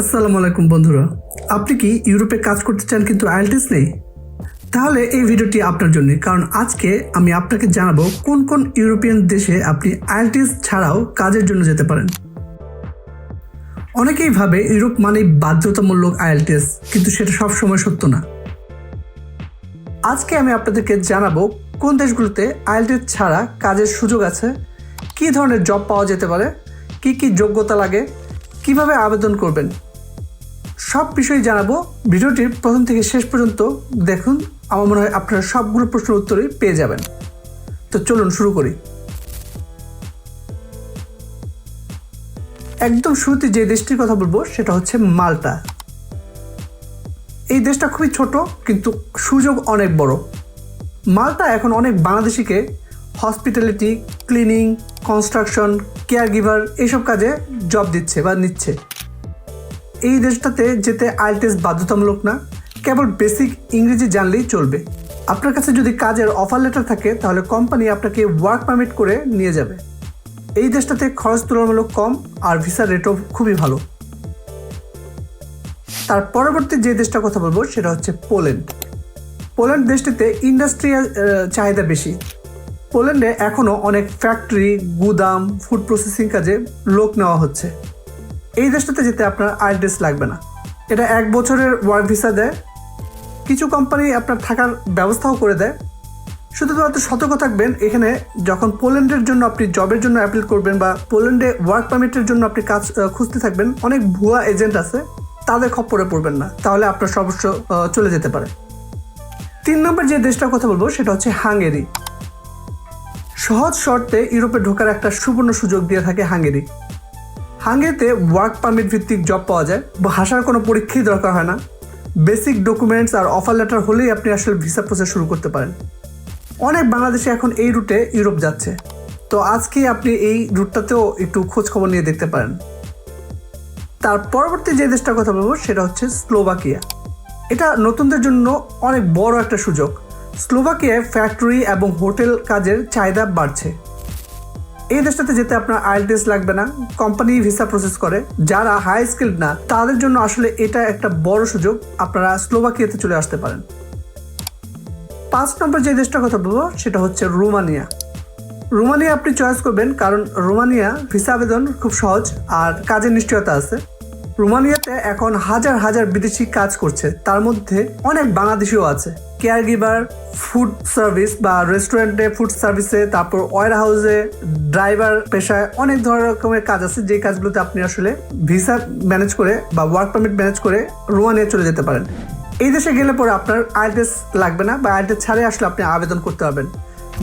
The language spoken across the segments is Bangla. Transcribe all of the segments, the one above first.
আসসালামু আলাইকুম বন্ধুরা। আপনি কি ইউরোপে কাজ করতে চান কিন্তু আইএলটিএস নেই? তাহলে এই ভিডিওটি আপনার জন্য, কারণ আজকে আমি আপনাকে জানাব কোন কোন ইউরোপিয়ান দেশে আপনি আইএলটিএস ছাড়াও কাজের জন্য যেতে পারেন। অনেকেই ভাবে ইউরোপ মানেই বাধ্যতামূলক আইএলটিএস, কিন্তু সেটা সবসময় সত্য না। আজকে আমি আপনাদেরকে জানাব কোন দেশগুলোতে আইএলটিএস ছাড়া কাজের সুযোগ আছে, কী ধরনের জব পাওয়া যেতে পারে, কি কি যোগ্যতা লাগে কীভাবে আবেদন করবেন? সব বিষয় জানাব। ভিডিওটির প্রথম থেকে শেষ পর্যন্ত দেখুন। আমার মনে হয় আপনারা সবগুলো প্রশ্নের উত্তরই পেয়ে যাবেন। তো চলুন শুরু করি। একদম শুরুতে যে দেশটির কথা বলব, সেটা হচ্ছে মাল্টা। এই দেশটা খুবই ছোট, কিন্তু সুযোগ অনেক বড়। মাল্টা এখন অনেক বাংলাদেশিকে hospitality, cleaning, construction care giver এইসব কাজে জব দিচ্ছে বা নিচ্ছে। এই দেশটাতে যেতে আইএলটিএস বাধ্যতামূলক না, কেবল বেসিক ইংরেজি জানলেই চলবে। আপনার কাছে যদি কাজের অফার লেটার থাকে, তাহলে কোম্পানি আপনাকে ওয়ার্ক পারমিট করে নিয়ে যাবে। এই দেশটাতে খরচ তুলনামূলক কম আর ভিসার রেটও খুবই ভালো। তার পরবর্তী যে দেশটার কথা বলব, সেটা হচ্ছে পোল্যান্ড। পোল্যান্ড দেশটিতে ইন্ডাস্ট্রিয়াল চাহিদা বেশি। পোল্যান্ডে এখনও অনেক ফ্যাক্টরি, গুদাম, ফুড প্রসেসিং কাজে লোক নেওয়া হচ্ছে। এই দেশটাতে যেতে আপনার আইএলটিএস লাগবে না। এটা এক বছরের ওয়ার্ক ভিসা দেয়। কিছু কোম্পানি আপনার থাকার ব্যবস্থাও করে দেয়। শুধুমাত্র সতর্ক থাকবেন, এখানে যখন পোল্যান্ডের জন্য আপনি জবের জন্য অ্যাপ্লাই করবেন বা পোল্যান্ডে ওয়ার্ক পারমিটের জন্য আপনি কাজ খুঁজতে থাকবেন, অনেক ভুয়া এজেন্ট আছে, তাদের খপ্পরে পড়বেন না। তাহলে আপনার সর্বস্ব চলে যেতে পারে। তিন নম্বর যে দেশটার কথা বলব, সেটা হচ্ছে হাঙ্গেরি। সহজ শর্তে ইউরোপে ঢোকার একটা সুবর্ণ সুযোগ দিয়ে থাকে হাঙ্গেরি। হাঙ্গেরিতে ওয়ার্ক পারমিট ভিত্তিক জব পাওয়া যায়, বা ভাষার কোনো পরীক্ষাই দরকার হয় না। বেসিক ডকুমেন্টস আর অফার লেটার হলেই আপনি আসলে ভিসা প্রসেস শুরু করতে পারেন। অনেক বাংলাদেশি এখন এই রুটে ইউরোপ যাচ্ছে। তো আজকে আপনি এই রুটটাতেও একটু খোঁজ খবর নিয়ে দেখতে পারেন। তার পরবর্তী যে দেশটার কথা বলব, সেটা হচ্ছে স্লোভাকিয়া। এটা নতুনদের জন্য অনেক বড় একটা সুযোগ। স্লোভাকিয়ায় ফ্যাক্টরি এবং হোটেল কাজের চাহিদা বাড়ছে। এই দেশটাতে যেতে আপনার আইএলটিএস লাগবে না, কোম্পানি ভিসা প্রসেস করে। যারা হাই স্কিল্ড না, তাদের জন্য আসলে এটা একটা বড় সুযোগ, আপনারা স্লোভাকিয়াতে চলে আসতে পারেন। পাঁচ নম্বর যে দেশটার কথা বলব, সেটা হচ্ছে রোমানিয়া। রোমানিয়া আপনি চয়েস করবেন, কারণ রোমানিয়া ভিসা আবেদন খুব সহজ আর কাজের নিশ্চয়তা আছে। রোমানিয়াতে এখন হাজার হাজার বিদেশি কাজ করছে। তার মধ্যে অনেক বাংলাদেশিও আছে। কেয়ার গিভার ফুড সার্ভিস বা রেস্টুরেন্টে ফুড সার্ভিসে, তারপর ওয়ার হাউসে, ড্রাইভার পেশায় অনেক ধরনের রকমের কাজ আছে। যে কাজগুলোতে আপনি আসলে ভিসা ম্যানেজ করে বা ওয়ার্ক পারমিট ম্যানেজ করে রোমানিয়া চলে যেতে পারেন। এই দেশে গেলে পরে আপনার আইএলটিএস লাগবে না বা আইএলটিএস ছাড়ে আসলে আপনি আবেদন করতে পারবেন।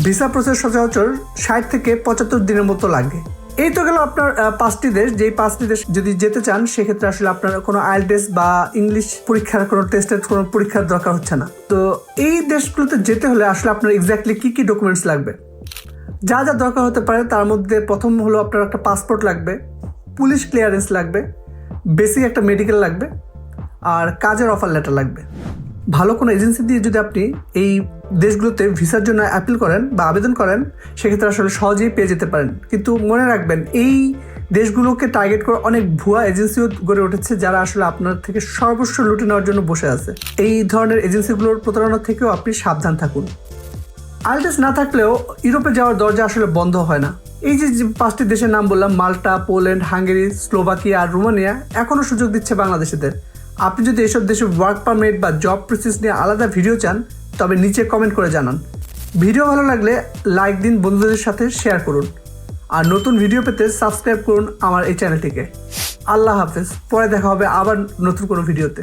ভিসা প্রসেস সচরাচর ষাট থেকে পঁচাত্তর দিনের মতো লাগে। এই তো গেল আপনার পাঁচটি দেশ। যেই পাঁচটি দেশ যদি যেতে চান, সেক্ষেত্রে আসলে আপনার কোনো আইএলটিএস বা ইংলিশ পরীক্ষার কোনো টেস্টের কোনো পরীক্ষার দরকার হচ্ছে না। তো এই দেশগুলোতে যেতে হলে আসলে আপনার এক্স্যাক্টলি কী কী ডকুমেন্টস লাগবে? যা যা দরকার হতে পারে, তার মধ্যে প্রথম হলো আপনার একটা পাসপোর্ট লাগবে পুলিশ ক্লিয়ারেন্স লাগবে বেসিক একটা মেডিকেল লাগবে, আর কাজের অফার লেটার লাগবে। ভালো কোনো এজেন্সি দিয়ে যদি আপনি এই দেশগুলোতে ভিসার জন্য অ্যাপিল করেন বা আবেদন করেন, সেক্ষেত্রে আসলে সহজেই পেয়ে যেতে পারেন। কিন্তু মনে রাখবেন, এই দেশগুলোকে টার্গেট করে অনেক ভুয়া এজেন্সিও গড়ে উঠেছে যারা আসলে আপনার থেকে সর্বস্ব লুটে নেওয়ার জন্য বসে আছে। এই ধরনের এজেন্সিগুলোর প্রতারণা থেকেও আপনি সাবধান থাকুন। আইএলটিএস না থাকলেও ইউরোপে যাওয়ার দরজা আসলে বন্ধ হয় না। এই যে পাঁচটি দেশের নাম বললাম, মাল্টা, পোল্যান্ড, হাঙ্গেরি, স্লোভাকিয়া আর রোমানিয়া এখনও সুযোগ দিচ্ছে বাংলাদেশিদের। আপনি যদি এসব দেশে ওয়ার্ক পারমিট বা জব প্রসেস নিয়ে আলাদা ভিডিও চান, তবে নিচে কমেন্ট করে জানান। ভিডিও ভালো লাগলে লাইক দিন বন্ধুদের সাথে শেয়ার করুন। আর নতুন ভিডিও পেতে সাবস্ক্রাইব করুন আমার এই চ্যানেলটিকে আল্লাহ হাফেজ, পরে দেখা হবে আবার নতুন কোনো ভিডিওতে